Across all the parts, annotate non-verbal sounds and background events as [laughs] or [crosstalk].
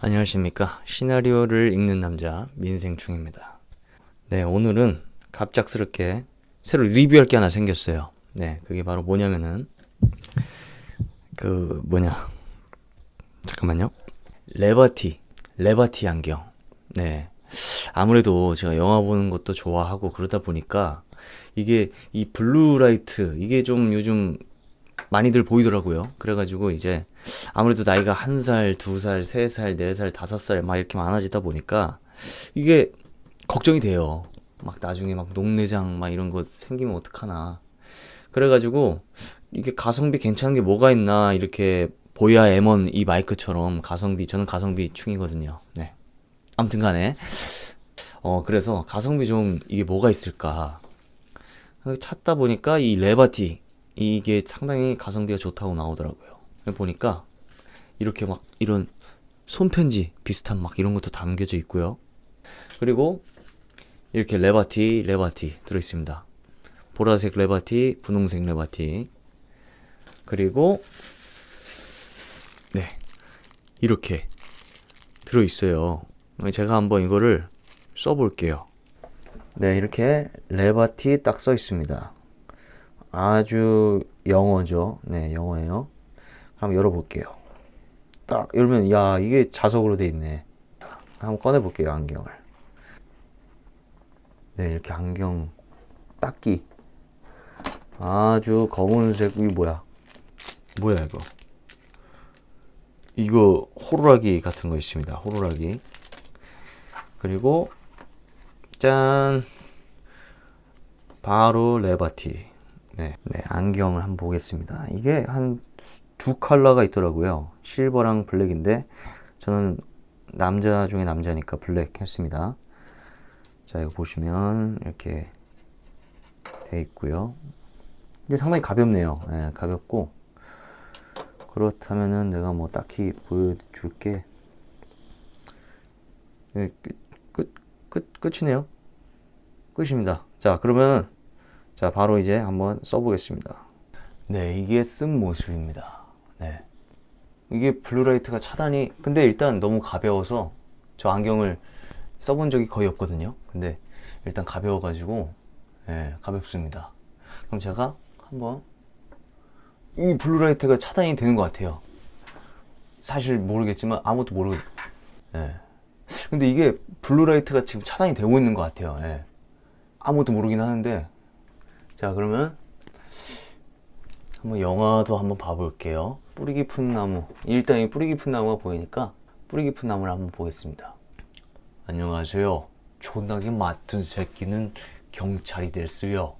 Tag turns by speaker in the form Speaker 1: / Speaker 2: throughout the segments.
Speaker 1: 안녕하십니까. 시나리오를 읽는 남자 민생충입니다. 네, 오늘은 갑작스럽게 새로 리뷰할 게 하나 생겼어요. 네, 그게 바로 뭐냐면은 그 뭐냐. 잠깐만요. 레바티, 레바티 안경. 네. 아무래도 제가 영화 보는 것도 좋아하고 그러다 보니까 이게 이 블루라이트 이게 좀 요즘 많이들 보이더라고요. 그래가지고 이제 아무래도 나이가 한 살, 두 살, 세 살, 네 살, 다섯 살 막 이렇게 많아지다 보니까 이게 걱정이 돼요. 막 나중에 막 녹내장 막 이런 거 생기면 어떡하나. 그래가지고 이게 가성비 괜찮은 게 뭐가 있나 이렇게 보야 M1 이 마이크처럼 가성비 저는 가성비 충이거든요. 네. 아무튼 간에 어 그래서 가성비 좀 이게 뭐가 있을까 찾다 보니까 이 레바티 이게 상당히 가성비가 좋다고 나오더라고요. 보니까 이렇게 막 이런 손편지 비슷한 막 이런 것도 담겨져 있고요. 그리고 이렇게 레바티, 레바티 들어있습니다. 보라색 레바티, 분홍색 레바티. 그리고 네 이렇게 들어있어요. 제가 한번 이거를 써볼게요. 네 이렇게 레바티 딱 써 있습니다. 아주 영어죠. 네, 영어예요. 한번 열어볼게요. 딱 열면 야 이게 자석으로 돼 있네. 한번 꺼내 볼게요 안경을. 네 이렇게 안경 닦기. 아주 검은색 이 뭐야? 뭐야 이거? 이거 호루라기 같은 거 있습니다. 호루라기. 그리고 짠 바로 레바티. 네. 네, 안경을 한번 보겠습니다. 이게 한 두 컬러가 있더라고요. 실버랑 블랙인데 저는 남자 중에 남자니까 블랙 했습니다. 자, 이거 보시면 이렇게 돼 있고요. 근데 상당히 가볍네요. 네, 가볍고 그렇다면은 내가 뭐 딱히 보여줄 게 네, 끝, 끝, 끝, 끝이네요. 끝입니다. 자, 그러면 자, 바로 이제 한번 써보겠습니다. 네, 이게 쓴 모습입니다. 네. 이게 블루라이트가 차단이, 근데 일단 너무 가벼워서 저 안경을 써본 적이 거의 없거든요. 근데 일단 가벼워가지고, 예, 가볍습니다. 그럼 제가 한번, 이 블루라이트가 차단이 되는 것 같아요. 사실 모르겠지만 아무것도 모르, 예. 근데 이게 블루라이트가 지금 차단이 되고 있는 것 같아요. 예. 아무것도 모르긴 하는데, 자, 그러면 한번 영화도 한번 봐볼게요. 뿌리 깊은 나무. 일단 이 뿌리 깊은 나무가 보이니까 뿌리 깊은 나무를 한번 보겠습니다. 안녕하세요. 존나게 맡은 새끼는 경찰이 됐어요.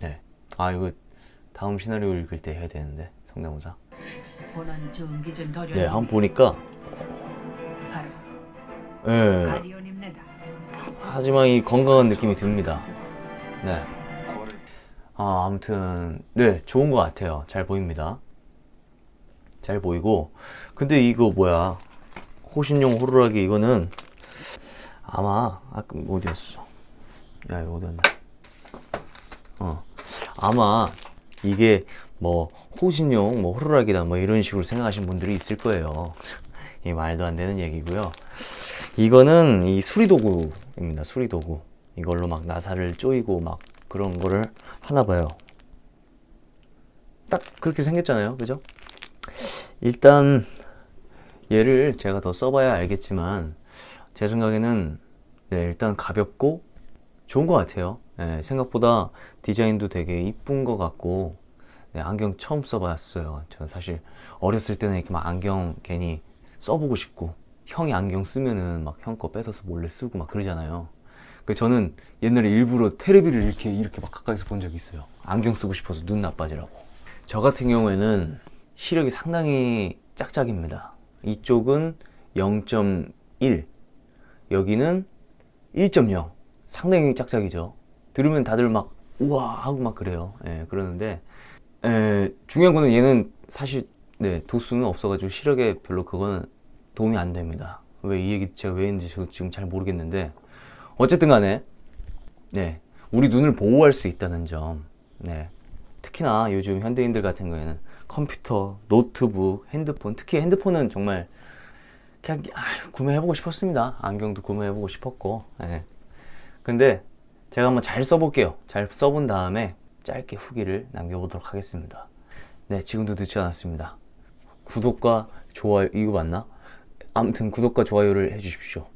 Speaker 1: 네. 아, 이거 다음 시나리오 읽을 때 해야 되는데, 성대모사. 네, 한번 보니까,
Speaker 2: 바로
Speaker 1: 예.
Speaker 2: 가리온입니다.
Speaker 1: 하지만 이 건강한 느낌이 듭니다. 네. 아, 아무튼, 네, 좋은 것 같아요. 잘 보입니다. 잘 보이고. 근데 이거 뭐야. 호신용 호루라기 이거는 아마, 아까 뭐 어디였어? 야, 이거 어디였나? 어. 아마 이게 뭐 호신용 뭐 호루라기다 뭐 이런 식으로 생각하시는 분들이 있을 거예요. [laughs] 이 말도 안 되는 얘기고요. 이거는 이 수리도구입니다. 수리도구. 이걸로 막 나사를 조이고 막 그런 거를 하나 봐요. 딱 그렇게 생겼잖아요. 그죠? 일단 얘를 제가 더 써봐야 알겠지만 제 생각에는 네, 일단 가볍고 좋은 것 같아요. 네, 생각보다 디자인도 되게 이쁜 것 같고 네, 안경 처음 써봤어요. 저는 사실 어렸을 때는 이렇게 막 안경 괜히 써보고 싶고 형이 안경 쓰면은 막 형 거 뺏어서 몰래 쓰고 막 그러잖아요. 그 저는 옛날에 일부러 테레비를 이렇게 이렇게 막 가까이서 본 적이 있어요. 안경 쓰고 싶어서 눈 나빠지라고. 저 같은 경우에는 시력이 상당히 짝짝입니다. 이쪽은 0.1, 여기는 1.0. 상당히 짝짝이죠. 들으면 다들 막 우와 하고 막 그래요. 예, 그러는데 에, 중요한 거는 얘는 사실 네, 도수는 없어가지고 시력에 별로 그거는 도움이 안 됩니다. 왜 이 얘기 제가 왜 했는지 저 지금 잘 모르겠는데 어쨌든 간에 네 우리 눈을 보호할 수 있다는 점 네. 특히나 요즘 현대인들 같은 경우에는 컴퓨터, 노트북, 핸드폰 특히 핸드폰은 정말 그냥 아, 구매해보고 싶었습니다. 안경도 구매해보고 싶었고. 예. 근데 제가 한번 잘 써볼게요. 잘 써본 다음에 짧게 후기를 남겨보도록 하겠습니다. 네, 지금도 늦지 않았습니다. 구독과 좋아요, 이거 맞나? 아무튼 구독과 좋아요를 해주십시오.